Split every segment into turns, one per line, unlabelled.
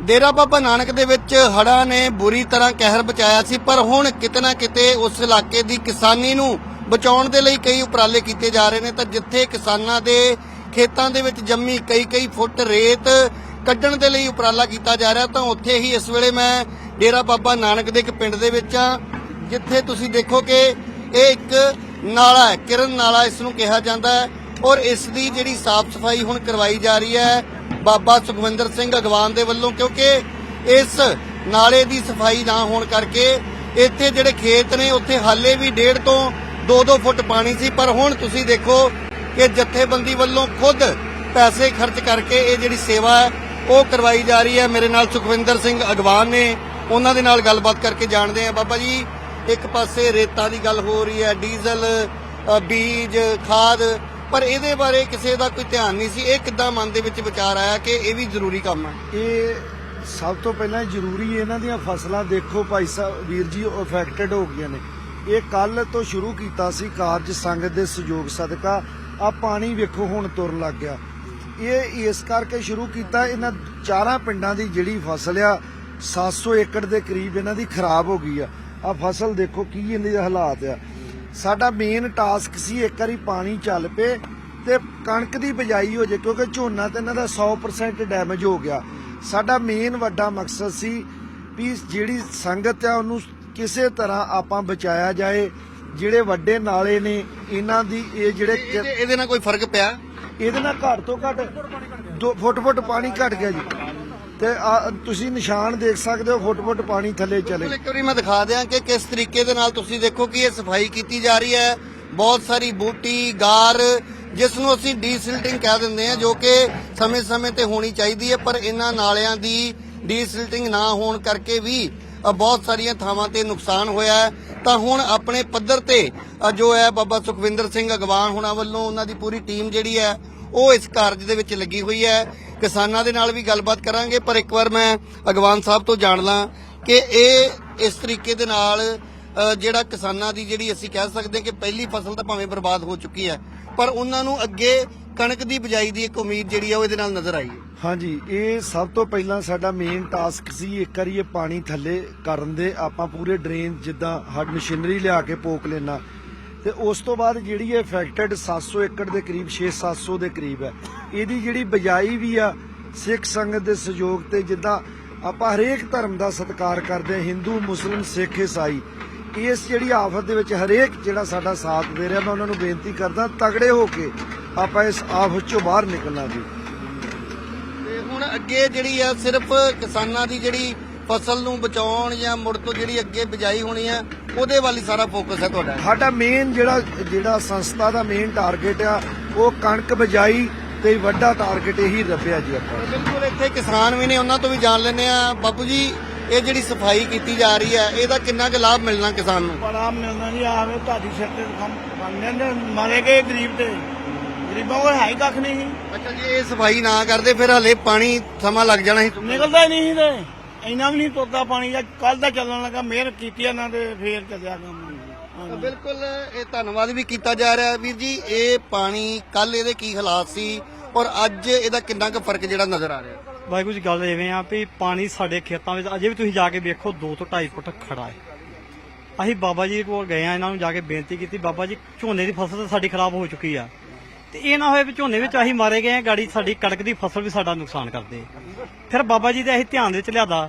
ਡੇਰਾ ਬਾਬਾ ਨਾਨਕ ਦੇ ਵਿੱਚ ਹੜ੍ਹਾਂ ਨੇ ਬੁਰੀ ਤਰ੍ਹਾਂ ਕਹਿਰ ਬਚਾਇਆ ਸੀ, ਪਰ ਹੁਣ ਕਿਤੇ ਨਾ ਕਿਤੇ ਉਸ ਇਲਾਕੇ ਦੀ ਕਿਸਾਨੀ ਨੂੰ ਬਚਾਉਣ ਦੇ ਲਈ ਕਈ ਉਪਰਾਲੇ ਕੀਤੇ ਜਾ ਰਹੇ ਨੇ। ਤਾਂ ਜਿੱਥੇ ਕਿਸਾਨਾਂ ਦੇ ਖੇਤਾਂ ਦੇ ਵਿੱਚ ਜੰਮੀ ਕਈ ਕਈ ਫੁੱਟ ਰੇਤ ਕੱਢਣ ਦੇ ਲਈ ਉਪਰਾਲਾ ਕੀਤਾ ਜਾ ਰਿਹਾ, ਤਾਂ ਉੱਥੇ ਹੀ ਇਸ ਵੇਲੇ ਮੈਂ ਡੇਰਾ ਬਾਬਾ ਨਾਨਕ ਦੇ ਇੱਕ ਪਿੰਡ ਦੇ ਵਿੱਚ ਆ ਜਿੱਥੇ ਤੁਸੀਂ ਦੇਖੋ ਕਿ ਇਹ ਇੱਕ ਨਾਲਾ ਹੈ, ਕਿਰਨ ਨਾਲਾ ਇਸ ਨੂੰ ਕਿਹਾ ਜਾਂਦਾ ਹੈ ਔਰ ਇਸ ਦੀ ਜਿਹੜੀ ਸਾਫ਼ ਸਫ਼ਾਈ ਹੁਣ ਕਰਵਾਈ ਜਾ ਰਹੀ ਹੈ। ਬਾਬਾ ਸੁਖਵਿੰਦਰ ਸਿੰਘ ਅਗਵਾਨ ਦੇ ਵੱਲੋਂ, ਕਿਉਂਕਿ ਇਸ ਨਾਲੇ ਦੀ ਸਫ਼ਾਈ ਨਾ ਹੋਣ ਕਰਕੇ ਇੱਥੇ ਜਿਹੜੇ ਖੇਤ ਨੇ, ਉੱਥੇ ਹਾਲੇ ਵੀ ਡੇਢ ਤੋਂ 2-2 ਫੁੱਟ ਪਾਣੀ ਸੀ, ਪਰ ਹੁਣ ਤੁਸੀਂ ਦੇਖੋ ਕਿ ਜਥੇਬੰਦੀ ਵੱਲੋਂ ਖੁਦ ਪੈਸੇ ਖਰਚ ਕਰਕੇ ਇਹ ਜਿਹੜੀ ਸੇਵਾ ਹੈ, ਉਹ ਕਰਵਾਈ ਜਾ ਰਹੀ ਹੈ। ਮੇਰੇ ਨਾਲ ਸੁਖਵਿੰਦਰ ਸਿੰਘ ਅਗਵਾਨ ਨੇ, ਉਹਨਾਂ ਦੇ ਨਾਲ ਗੱਲਬਾਤ ਕਰਕੇ ਜਾਣਦੇ ਆ ਬਾਬਾ ਜੀ, ਇੱਕ ਪਾਸੇ ਰੇਤਾ ਦੀ ਗੱਲ ਹੋ ਰਹੀ ਹੈ, ਡੀਜ਼ਲ ਬੀਜ, ਖਾਦ ਪਰ ਇਹਦੇ ਬਾਰੇ ਕਿਸੇ ਦਾ ਕੋਈ ਧਿਆਨ ਨਹੀਂ ਸੀ। ਇਹ ਕਿੱਦਾਂ ਮਨ ਦੇ ਵਿੱਚ ਵਿਚਾਰ ਆਇਆ ਕਿ ਇਹ ਵੀ ਜ਼ਰੂਰੀ ਕੰਮ ਹੈ
ਇਹ ਸਭ ਤੋਂ ਪਹਿਲਾਂ ਜ਼ਰੂਰੀ ਇਹਨਾਂ ਦੀਆਂ ਫਸਲਾਂ ਦੇਖੋ ਭਾਈ ਸਾਹਿਬ, ਵੀਰ ਜੀ ਅਫੈਕਟਡ ਹੋ ਗਈਆਂ ਨੇ। ਇਹ ਕੱਲ ਤੋਂ ਸ਼ੁਰੂ ਕੀਤਾ ਸੀ ਕਾਰਜ ਸੰਗਤ ਦੇ ਸਹਿਯੋਗ ਸਦਕਾ। ਆ ਪਾਣੀ ਵੇਖੋ ਹੁਣ ਤੁਰਨ ਲੱਗ ਗਿਆ। ਇਹ ਇਸ ਕਰਕੇ ਸ਼ੁਰੂ ਕੀਤਾ, ਇਹਨਾਂ ਚਾਰਾਂ ਪਿੰਡਾਂ ਦੀ ਜਿਹੜੀ ਫਸਲ ਆ 700 ਏਕੜ ਦੇ ਕਰੀਬ ਇਹਨਾਂ ਦੀ ਖਰਾਬ ਹੋ ਗਈ ਆ। ਆ ਫਸਲ ਦੇਖੋ ਕੀ ਇਹਨਾਂ ਦੇ ਹਾਲਾਤ ਆ। ਸਾਡਾ ਮੇਨ ਟਾਸਕ ਸੀ ਇੱਕ ਵਾਰੀ ਪਾਣੀ ਚੱਲ ਪਏ ਤੇ ਕਣਕ ਦੀ ਬਿਜਾਈ ਹੋ ਜੇ ਕਿਉਂਕਿ ਝੋਨਾ ਤੇ ਇਹਨਾਂ ਦਾ 100% ਡੈਮੇਜ ਹੋ ਗਿਆ। ਸਾਡਾ ਮੇਨ ਵੱਡਾ ਮਕਸਦ ਸੀ ਵੀ ਜਿਹੜੀ ਸੰਗਤ ਆ ਉਹਨੂੰ ਕਿਸੇ ਤਰ੍ਹਾਂ ਆਪਾਂ ਬਚਾਇਆ ਜਾਏ। ਜਿਹੜੇ ਵੱਡੇ ਨਾਲੇ ਨੇ ਇਹਨਾਂ ਦੀ ਇਹ ਜਿਹੜੇ
ਇਹਦੇ ਨਾਲ ਕੋਈ ਫ਼ਰਕ ਪਿਆ?
ਇਹਦੇ ਨਾਲ ਘੱਟ ਤੋਂ ਘੱਟ 2 ਫੁੱਟ ਫੁੱਟ ਪਾਣੀ ਘਟ ਗਿਆ ਜੀ। ਤੇ ਤੁਸੀਂ ਨਿਸ਼ਾਨ ਦੇਖ ਸਕਦੇ ਹੋ ਫੁੱਟ ਫੁੱਟ ਪਾਣੀ ਥੱਲੇ ਚਲੇ।
ਬਿਲਕੁਲ ਇੱਕ ਵਾਰੀ ਮੈਂ ਦਿਖਾ ਦਿਆਂ ਕਿ ਕਿਸ ਤਰੀਕੇ ਦੇ ਨਾਲ ਤੁਸੀਂ ਦੇਖੋ ਕਿ ਇਹ ਸਫ਼ਾਈ ਕੀਤੀ ਜਾ ਰਹੀ ਹੈ। ਬਹੁਤ ਸਾਰੀ ਬੂਟੀ ਗਾਰ ਜਿਸ ਨੂੰ ਅਸੀਂ ਡੀਸਿਲਟਿੰਗ ਕਹਿ ਦਿੰਦੇ ਹਾਂ ਜੋ ਕਿ ਸਮੇਂ-ਸਮੇਂ ਤੇ ਹੋਣੀ ਚਾਹੀਦੀ ਹੈ ਪਰ ਇਹਨਾਂ ਨਾਲਿਆਂ ਦੀ ਡੀਸਿਲਟਿੰਗ ਨਾ ਹੋਣ ਕਰਕੇ ਵੀ ਅ, ਬਹੁਤ ਸਾਰੀਆਂ ਥਾਵਾਂ ਤੇ ਨੁਕਸਾਨ ਹੋਇਆ ਹੈ। ਤਾਂ ਹੁਣ ਆਪਣੇ ਪੱਧਰ ਤੇ ਅ, ਜੋ ਹੈ ਬਾਬਾ ਸੁਖਵਿੰਦਰ ਸਿੰਘ ਅਗਵਾਨ ਹੁਣਾਂ ਵੱਲੋਂ ਉਹਨਾਂ ਦੀ ਪੂਰੀ ਟੀਮ ਜਿਹੜੀ ਹੈ ਉਹ ਇਸ ਕਾਰਜ ਦੇ ਵਿੱਚ ਲੱਗੀ ਹੋਈ ਹੈ। ਕਿਸਾਨਾਂ ਦੇ ਨਾਲ ਵੀ ਗੱਲਬਾਤ ਕਰਾਂਗੇ, ਪਰ ਇੱਕ ਵਾਰ ਮੈਂ ਅਗਵਾਨ ਸਾਹਿਬ ਤੋਂ ਜਾਣ ਲਾਂ ਕਿ ਇਹ ਇਸ ਤਰੀਕੇ ਦੇ ਨਾਲ ਜਿਹੜਾ ਕਿਸਾਨਾਂ ਦੀ ਜਿਹੜੀ ਅਸੀਂ ਕਹਿ ਸਕਦੇ ਕਿ ਪਹਿਲੀ ਫਸਲ ਤਾਂ ਭਾਵੇਂ ਬਰਬਾਦ ਹੋ ਚੁੱਕੀ ਹੈ, ਪਰ ਉਹਨਾਂ ਨੂੰ ਅੱਗੇ ਕਣਕ ਦੀ ਬਿਜਾਈ ਦੀ ਇੱਕ ਉਮੀਦ ਜਿਹੜੀ ਆ ਉਹ ਇਹਦੇ ਨਾਲ ਨਜ਼ਰ ਆਈ ਹੈ।
ਹਾਂਜੀ, ਇਹ ਸਭ ਤੋਂ ਪਹਿਲਾਂ ਸਾਡਾ ਮੇਨ ਟਾਸਕ ਸੀ ਇੱਕ ਵਾਰੀ ਇਹ ਪਾਣੀ ਥੱਲੇ ਕਰਨ ਦੇ, ਆਪਾਂ ਪੂਰੇ ਡਰੇਨ ਜਿੱਦਾਂ ਹੱਡ ਮਸ਼ੀਨਰੀ ਲਿਆ ਕੇ ਪੋਕ ਲੈਣਾ ਤੇ ਉਸ ਤੋਂ ਬਾਅਦ ਜਿਹੜੀ ਇਹ ਅਫੈਕਟਡ 700 ਏਕੜ ਦੇ ਕਰੀਬ 6-700 ਦੇ ਕਰੀਬ ਹੈ। ਇਹਦੀ ਜਿਹੜੀ ਬਿਜਾਈ ਵੀ ਆ ਸਿੱਖ ਸੰਗਤ ਦੇ ਸਹਿਯੋਗ ਤੇ ਜਿੱਦਾਂ ਆਪਾਂ ਹਰੇਕ ਧਰਮ ਦਾ ਸਤਿਕਾਰ ਕਰਦੇ ਹਾਂ ਹਿੰਦੂ ਮੁਸਲਿਮ ਸਿੱਖ ਈਸਾਈ ਇਸ ਜਿਹੜੀ ਆਫਤ ਦੇ ਵਿੱਚ ਹਰੇਕ ਜਿਹੜਾ ਸਾਡਾ ਸਾਥ ਦੇ ਰਿਹਾ ਮੈਂ ਉਹਨਾਂ ਨੂੰ ਬੇਨਤੀ ਕਰਦਾ ਤਗੜੇ ਹੋ ਕੇ ਆਪਾਂ ਇਸ ਆਫਤ ਚੋਂ ਬਾਹਰ ਨਿਕਲਣਾ ਜੀ।
ਤੇ ਹੁਣ ਅੱਗੇ ਜਿਹੜੀ ਆ ਸਿਰਫ ਕਿਸਾਨਾਂ ਦੀ ਜਿਹੜੀ ਫਸਲ ਨੂੰ ਬਚਾਉਣ ਜਾਂ ਮੁੜ ਤੋਂ ਜਿਹੜੀ ਅੱਗੇ ਬਿਜਾਈ ਹੋਣੀ ਆ ਉਹਦੇ ਵੱਲ ਹੀ ਸਾਰਾ ਫੋਕਸ ਹੈ ਤੁਹਾਡਾ।
ਸਾਡਾ ਮੇਨ ਜਿਹੜਾ ਜਿਹੜਾ ਸੰਸਥਾ ਦਾ ਮੇਨ ਟਾਰਗੇਟ ਆ ਉਹ ਕਣਕ ਬਜਾਈ ਤੇ ਵੱਡਾ ਟਾਰਗੇਟ ਇਹੀ ਰੱਖਿਆ ਜੀ ਆਪਾਂ।
ਬਿਲਕੁਲ ਇੱਥੇ ਕਿਸਾਨ ਵੀ ਨੇ ਉਹਨਾਂ ਤੋਂ ਵੀ ਜਾਣ ਲੈਂਦੇ ਆ ਬਾਪੂ ਜੀ ਇਹ ਜਿਹੜੀ ਸਫ਼ਾਈ ਕੀਤੀ ਜਾ ਰਹੀ ਹੈ ਇਹਦਾ ਕਿੰਨਾ ਕੁ ਲਾਭ ਮਿਲਣਾ ਕਿਸਾਨ ਨੂੰ?
ਬੜਾ ਮਿਲਣਾ ਜੀ ਆਵੇ ਤੁਹਾਡੀ ਸਿਰ ਤੇ ਕੰਮ ਬਣਨੇ ਨੇ ਮਾਰੇ ਗਏ ਗਰੀਬ ਤੇ। ਗਰੀਬਾਂ ਕੋਲ ਹੈ ਹੀ ਕੱਖ ਨਹੀਂ ਸੀ।
ਅੱਛਾ ਜੀ ਇਹ ਸਫ਼ਾਈ ਨਾ ਕਰਦੇ ਫਿਰ ਹਲੇ ਪਾਣੀ ਸਮਾਂ ਲੱਗ ਜਾਣਾ ਸੀ।
ਨਿਕਲਦਾ ਹੀ ਨਹੀਂ ਸੀ ਤੇ। ਇੰਨਾ ਵੀ ਨਹੀਂ ਤੁਰਦਾ ਪਾਣੀ ਜਾਂ ਕੱਲ ਦਾ ਚੱਲਣ ਲੱਗਾ ਮਿਹਰ ਕੀਤੀ ਇਹਨਾਂ ਦੇ ਫੇਰ ਚੱਲਿਆ ਕੰਮ।
ਤਾਂ ਬਿਲਕੁਲ, ਇਹ ਧੰਨਵਾਦ ਵੀ ਕੀਤਾ ਜਾ ਰਿਹਾ ਵੀਰ ਜੀ। ਇਹ ਪਾਣੀ ਕੱਲ ਇਹਦੇ ਕੀ ਹਾਲਾਤ ਸੀ ਔਰ ਅੱਜ ਇਹਦਾ ਕਿੰਨਾ ਕੁ ਫ਼ਰਕ ਜਿਹੜਾ ਨਜ਼ਰ ਆ ਰਿਹਾ?
ਵਾਹਿਗੁਰੂ ਜੀ, ਗੱਲ ਐਵੇਂ ਆ ਵੀ ਪਾਣੀ ਸਾਡੇ ਖੇਤਾਂ ਵਿੱਚ, ਅਜੇ ਵੀ ਤੁਸੀਂ ਜਾ ਕੇ ਵੇਖੋ 2 ਤੋਂ 2.5 ਫੁੱਟ ਖੜਾ ਹੈ। ਅਸੀਂ ਬਾਬਾ ਜੀ ਕੋਲ ਗਏ ਆ, ਇਹਨਾਂ ਨੂੰ ਜਾ ਕੇ ਬੇਨਤੀ ਕੀਤੀ, ਬਾਬਾ ਜੀ, ਝੋਨੇ ਦੀ ਫਸਲ ਤਾਂ ਸਾਡੀ ਖਰਾਬ ਹੋ ਚੁੱਕੀ ਆ। ਤੇ ਇਹ ਨਾ ਹੋਏ ਵੀ ਝੋਨੇ ਵਿੱਚ ਅਸੀਂ ਮਾਰੇ ਗਏ ਆ, ਗਾੜੀ ਸਾਡੀ ਕਣਕ ਦੀ ਫਸਲ ਵੀ ਸਾਡਾ ਨੁਕਸਾਨ ਕਰਦੇ ਫਿਰ ਬਾਬਾ ਜੀ ਦੇ ਅਸੀਂ ਧਿਆਨ ਦੇ ਵਿੱਚ ਲਿਆਦਾ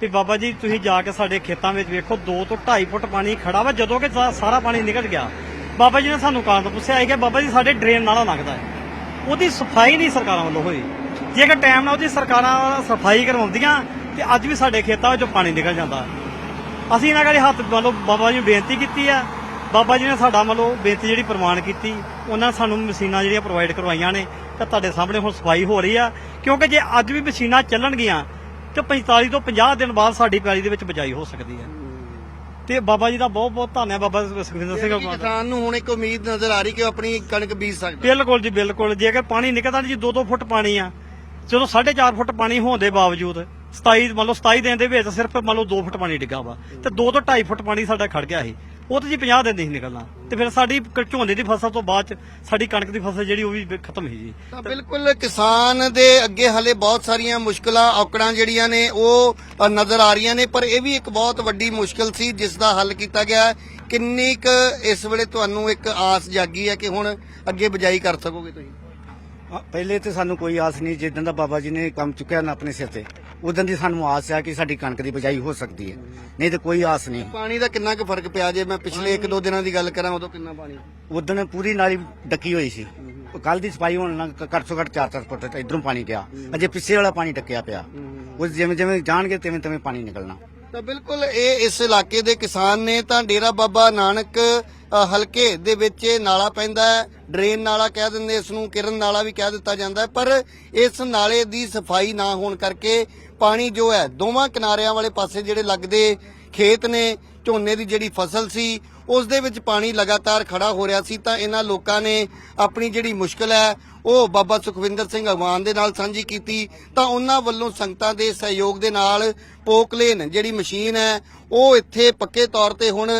ਵੀ ਬਾਬਾ ਜੀ, ਤੁਸੀਂ ਜਾ ਕੇ ਸਾਡੇ ਖੇਤਾਂ ਵਿੱਚ ਵੇਖੋ 2 ਤੋਂ 2.5 ਫੁੱਟ ਪਾਣੀ ਖੜਾ ਵਾ, ਜਦੋਂ ਕਿ ਸਾਰਾ ਪਾਣੀ ਨਿਕਲ ਗਿਆ। ਬਾਬਾ ਜੀ ਨੇ ਸਾਨੂੰ ਕਾਰਨ ਪੁੱਛਿਆ ਹੈ ਕਿ ਬਾਬਾ ਜੀ, ਸਾਡੇ ਡਰੇਨ ਨਾਲਾ ਲੰਘਦਾ ਹੈ। ਉਹਦੀ ਸਫ਼ਾਈ ਨਹੀਂ ਸਰਕਾਰਾਂ ਵੱਲੋਂ ਹੋਈ। ਜੇਕਰ ਟਾਈਮ ਨਾਲ ਉਹਦੀ ਸਰਕਾਰਾਂ ਸਫ਼ਾਈ ਕਰਵਾਉਂਦੀਆਂ, ਤੇ ਅੱਜ ਵੀ ਸਾਡੇ ਖੇਤਾਂ ਵਿੱਚੋਂ ਪਾਣੀ ਨਿਕਲ ਜਾਂਦਾ। ਅਸੀਂ ਇਹਨਾਂ ਕਰੇ ਹੱਥ ਵੱਲੋਂ ਬਾਬਾ ਜੀ ਨੂੰ ਬੇਨਤੀ ਕੀਤੀ ਆ। ਬਾਬਾ ਜੀ ਨੇ ਸਾਡਾ ਵੱਲੋਂ ਬੇਨਤੀ ਜਿਹੜੀ ਪ੍ਰਵਾਨ ਕੀਤੀ, ਉਹਨਾਂ ਨੇ ਸਾਨੂੰ ਮਸ਼ੀਨਾਂ ਜਿਹੜੀਆਂ ਪ੍ਰੋਵਾਈਡ ਕਰਵਾਈਆਂ ਨੇ, ਤਾਂ ਤੁਹਾਡੇ ਸਾਹਮਣੇ ਹੁਣ ਸਫ਼ਾਈ ਹੋ ਰਹੀ ਆ। ਕਿਉਂਕਿ ਜੇ ਅੱਜ ਵੀ ਮਸ਼ੀਨਾਂ ਚੱਲਣਗੀਆਂ ਤੇ 45 ਤੋਂ 50 ਦਿਨ ਬਾਅਦ ਸਾਡੀ ਪੈਲੀ ਦੇ ਵਿੱਚ ਬਚਾਈ ਹੋ ਸਕਦੀ ਹੈ। ਤੇ ਬਾਬਾ ਜੀ ਦਾ ਬਹੁਤ ਬਹੁਤ ਧੰਨਵਾਦ ਬਾਬਾ ਸੁਖਵਿੰਦਰ ਸਿੰਘ
ਕਿ ਕਿਸਾਨ ਨੂੰ ਹੁਣ ਇੱਕ ਉਮੀਦ ਨਜ਼ਰ ਆ ਰਹੀ ਕਿ ਉਹ ਆਪਣੀ ਕਣਕ ਬੀਜ ਸਕਦਾ।
ਬਿਲਕੁਲ ਜੀ ਬਿਲਕੁਲ। ਜੇਕਰ ਪਾਣੀ ਨਿਕਲਦਾ ਜੀ 2-2 ਫੁੱਟ ਪਾਣੀ ਆ। ਜਦੋਂ 4.5 ਫੁੱਟ ਪਾਣੀ ਹੋਣ ਦੇ ਬਾਵਜੂਦ 27 ਮੰਨ ਲਓ 27 ਦਿਨ ਦੇ ਵਿੱਚ ਸਿਰਫ ਮੰਨ ਲਓ 2 ਫੁੱਟ ਪਾਣੀ ਡਿੱਗਾ ਵਾ। ਤੇ 2 ਤੋਂ 2.5 ਫੁੱਟ ਪਾਣੀ ਸਾਡਾ ਖੜ ਗਿਆ ਸੀ। ਉਹ ਤਾਂ ਜੀ 50 ਦਿਨ ਨਹੀਂ ਨਿਕਲਣਾ। ਤੇ ਫਿਰ ਸਾਡੀ ਕ- ਝੋਨੇ ਦੀ ਫਸਲ ਤੋਂ ਬਾਅਦ ਚ ਸਾਡੀ ਕਣਕ ਦੀ ਫਸਲ ਜਿਹੜੀ ਉਹ ਵੀ ਖਤਮ ਹੀ ਜੀ।
ਤਾਂ ਬਿਲਕੁਲ ਕਿਸਾਨ ਦੇ ਅੱਗੇ ਹਲੇ ਬਹੁਤ ਸਾਰੀਆਂ ਮੁਸ਼ਕਲਾਂ ਔਕੜਾਂ ਜਿਹੜੀਆਂ ਨੇ ਉਹ ਅ, ਨਜ਼ਰ ਆ ਰਹੀਆਂ ਨੇ ਪਰ ਇਹ ਵੀ ਇੱਕ ਬਹੁਤ ਵੱਡੀ ਮੁਸ਼ਕਲ ਸੀ ਜਿਸ ਦਾ ਹੱਲ ਕੀਤਾ ਗਿਆ। ਹੈ। ਕਿੰਨੀ ਕੁ ਇਸ ਵੇਲੇ ਤੁਹਾਨੂੰ ਇੱਕ ਆਸ ਜਾਗੀ ਹੈ ਕਿ ਹੁਣ ਅੱਗੇ ਬਜਾਈ ਕਰ ਸਕੋਗੇ ਤੁਸੀਂ?
ਪਹਿਲੇ ਤੇ ਸਾਨੂੰ ਕੋਈ ਆਸ ਨਹੀਂ ਜਿੱਦਾਂ ਦਾ ਬਾਬਾ ਜੀ ਨੇ ਕੰਮ ਚੁੱਕਿਆ ਨਾ ਆਪਣੇ ਸਿਰ ਤੇ। ਉਦੋਂ ਦੀ ਸਾਨੂੰ ਆਸ ਹੈ ਕਿ ਸਾਡੀ ਕਣਕ ਦੀ ਬਜਾਈ ਹੋ ਸਕਦੀ ਹੈ। ਨਹੀਂ ਤੇ ਕੋਈ ਆਸ ਨਹੀਂ।
ਪਾਣੀ ਦਾ ਕਿੰਨਾ ਕੁ ਫ਼ਰਕ ਪਿਆ? ਜੇ ਮੈਂ ਪਿਛਲੇ 1-2 ਦਿਨਾਂ ਦੀ ਗੱਲ ਕਰਾਂ ਉਦੋਂ ਕਿੰਨਾ ਪਾਣੀ?
ਉਦੋਂ ਪੂਰੀ ਨਾਲੀ ਡੱਕੀ ਹੋਈ ਸੀ। ਕੱਲ ਦੀ ਸਫ਼ਾਈ ਹੋਣ ਨਾਲ ਘੱਟ ਤੋਂ ਘੱਟ 4-4 ਫੁੱਟ ਇਧਰੋਂ ਪਾਣੀ ਗਿਆ। ਅਜੇ ਪਿੱਛੇ ਵਾਲਾ ਪਾਣੀ ਡੱਕਿਆ ਪਿਆ। ਉਹ ਜਿਵੇਂ ਜਿਵੇਂ ਜਾਣਗੇ ਤਿਵੇਂ ਤਿਵੇਂ ਪਾਣੀ ਨਿਕਲਣਾ।
ਤਾਂ ਬਿਲਕੁਲ ਇਹ ਇਸ ਇਲਾਕੇ ਦੇ ਕਿਸਾਨ ਨੇ ਤਾਂ ਡੇਰਾ ਬਾਬਾ ਨਾਨਕ ਹਲਕੇ ਦੇ ਵਿੱਚ ਇਹ ਨਾਲਾ ਪੈਂਦਾ ਹੈ। ਡਰੇਨ ਨਾਲਾ ਕਹਿ ਦਿੰਦੇ ਇਸ ਨੂੰ ਕਿਰਨ ਨਾਲਾ ਵੀ ਕਹਿ ਦਿੱਤਾ ਜਾਂਦਾ ਪਰ ਇਸ ਨਾਲੇ ਦੀ ਸਫ਼ਾਈ ਨਾ ਹੋਣ ਕਰਕੇ ਪਾਣੀ ਜੋ ਹੈ ਦੋਵਾਂ ਕਿਨਾਰਿਆਂ ਵਾਲੇ ਪਾਸੇ ਜਿਹੜੇ ਲੱਗਦੇ ਖੇਤ ਨੇ ਝੋਨੇ ਦੀ ਜਿਹੜੀ ਫਸਲ ਸੀ, ਉਸ ਦੇ ਵਿੱਚ ਪਾਣੀ ਲਗਾਤਾਰ ਖੜਾ ਹੋ ਰਿਹਾ ਸੀ, ਤਾਂ ਇਹਨਾਂ ਲੋਕਾਂ ਨੇ ਆਪਣੀ ਜਿਹੜੀ ਮੁਸ਼ਕਲ ਹੈ, ਉਹ ਬਾਬਾ ਸੁਖਵਿੰਦਰ ਸਿੰਘ ਅਗਵਾਨ ਦੇ ਨਾਲ ਸਾਂਝੀ ਕੀਤੀ, ਤਾਂ ਉਹਨਾਂ ਵੱਲੋਂ ਸੰਗਤਾਂ ਦੇ ਸਹਿਯੋਗ ਦੇ ਨਾਲ ਪੋਕਲੇਨ ਜਿਹੜੀ ਮਸ਼ੀਨ ਹੈ, ਉਹ ਇੱਥੇ ਪੱਕੇ ਤੌਰ ਤੇ ਹੁਣ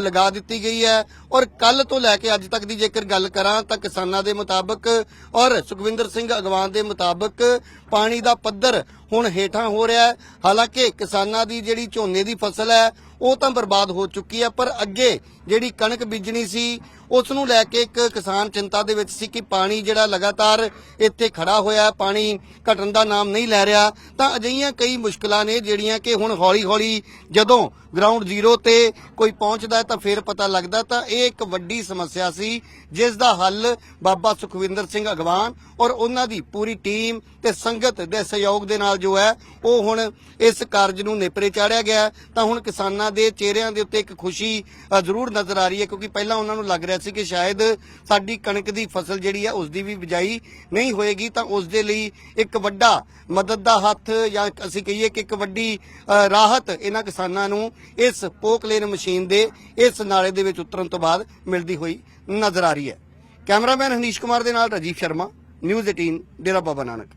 ਲਗਾ ਦਿੱਤੀ ਗਈ ਹੈ। ਔਰ ਕੱਲ ਤੋਂ ਲੈ ਕੇ ਅੱਜ ਤੱਕ ਦੀ ਜੇਕਰ ਗੱਲ ਕਰਾਂ, ਤਾਂ ਕਿਸਾਨਾਂ ਦੇ ਮੁਤਾਬਕ ਔਰ ਸੁਖਵਿੰਦਰ ਸਿੰਘ ਅਗਵਾਨ ਦੇ ਮੁਤਾਬਕ ਪਾਣੀ ਦਾ ਪੱਧਰ ਹੁਣ ਹੇਠਾਂ ਹੋ ਰਿਹਾ ਹੈ। ਹਾਲਾਂਕਿ ਕਿਸਾਨਾਂ ਦੀ ਜਿਹੜੀ ਝੋਨੇ ਦੀ ਫਸਲ ਹੈ ਉਹ ਤਾਂ ਬਰਬਾਦ ਹੋ ਚੁੱਕੀ ਹੈ ਪਰ ਅੱਗੇ ਜਿਹੜੀ ਕਣਕ ਬੀਜਣੀ ਸੀ ਉਸ ਨੂੰ ਲੈ ਕੇ ਇੱਕ ਕਿਸਾਨ ਚਿੰਤਾ ਦੇ ਵਿੱਚ ਸੀ ਕਿ ਪਾਣੀ ਜਿਹੜਾ ਲਗਾਤਾਰ ਇੱਥੇ ਖੜਾ ਹੋਇਆ ਪਾਣੀ ਘਟਣ ਦਾ ਨਾਮ ਨਹੀਂ ਲੈ ਰਿਹਾ। ਤਾਂ ਅਜਿਹੀਆਂ ਕਈ ਮੁਸ਼ਕਲਾਂ ਨੇ ਜਿਹੜੀਆਂ ਕਿ ਹੁਣ ਹੌਲੀ-ਹੌਲੀ ਜਦੋਂ ਗਰਾਊਂਡ ਜ਼ੀਰੋ ਤੇ ਕੋਈ ਪਹੁੰਚਦਾ ਤਾਂ ਫਿਰ ਪਤਾ ਲੱਗਦਾ ਤਾਂ ਇਹ ਇੱਕ ਵੱਡੀ ਸਮੱਸਿਆ ਸੀ ਜਿਸ ਦਾ ਹੱਲ ਬਾਬਾ ਸੁਖਵਿੰਦਰ ਸਿੰਘ ਅਗਵਾਨ ਔਰ ਉਹਨਾਂ ਦੀ ਪੂਰੀ ਟੀਮ ਤੇ ਸੰਗਤ ਦੇ ਸਹਿਯੋਗ ਦੇ ਨਾਲ ਜੋ ਹੈ ਉਹ ਹੁਣ ਇਸ ਕਾਰਜ ਨੂੰ ਨੇਪਰੇ ਚਾੜਿਆ ਗਿਆ ਤਾਂ ਹੁਣ ਕਿਸਾਨਾਂ ਦੇ ਚਿਹਰਿਆਂ ਦੇ ਉੱਤੇ ਇੱਕ ਖੁਸ਼ੀ ਅ, ਜ਼ਰੂਰ ਨਜ਼ਰ ਆ ਰਹੀ ਹੈ ਕਿਉਂਕਿ ਪਹਿਲਾਂ ਉਹਨਾਂ ਨੂੰ ਲੱਗ ਰਿਹਾ ਸੀ ਕਿ ਸ਼ਾਇਦ ਸਾਡੀ ਕਣਕ ਦੀ ਫਸਲ ਜਿਹੜੀ ਹੈ ਉਸ ਦੀ ਵੀ ਬਿਜਾਈ ਨਹੀਂ ਹੋਏਗੀ, ਤਾਂ ਉਸ ਦੇ ਲਈ ਇੱਕ ਵੱਡਾ ਮਦਦ ਦਾ ਹੱਥ ਜਾਂ ਅਸੀਂ ਕਹੀਏ ਕਿ ਇੱਕ ਵੱਡੀ ਰਾਹਤ ਇਹਨਾਂ ਕਿਸਾਨਾਂ ਨੂੰ ਇਸ ਪੋਕਲੇਨ ਮਸ਼ੀਨ ਦੇ, ਇਸ ਨਾਲੇ ਦੇ ਵਿੱਚ ਉਤਰਨ ਤੋਂ ਬਾਅਦ ਮਿਲਦੀ ਹੋਈ ਨਜ਼ਰ ਆ ਰਹੀ ਹੈ। ਕੈਮਰਾਮੈਨ ਹਨੀਸ਼ ਕੁਮਾਰ ਦੇ ਨਾਲ ਰਾਜੀਵ ਸ਼ਰਮਾ, ਨਿਊਜ਼ 18 ਡੇਰਾ ਬਾਬਾ ਨਾਨਕ।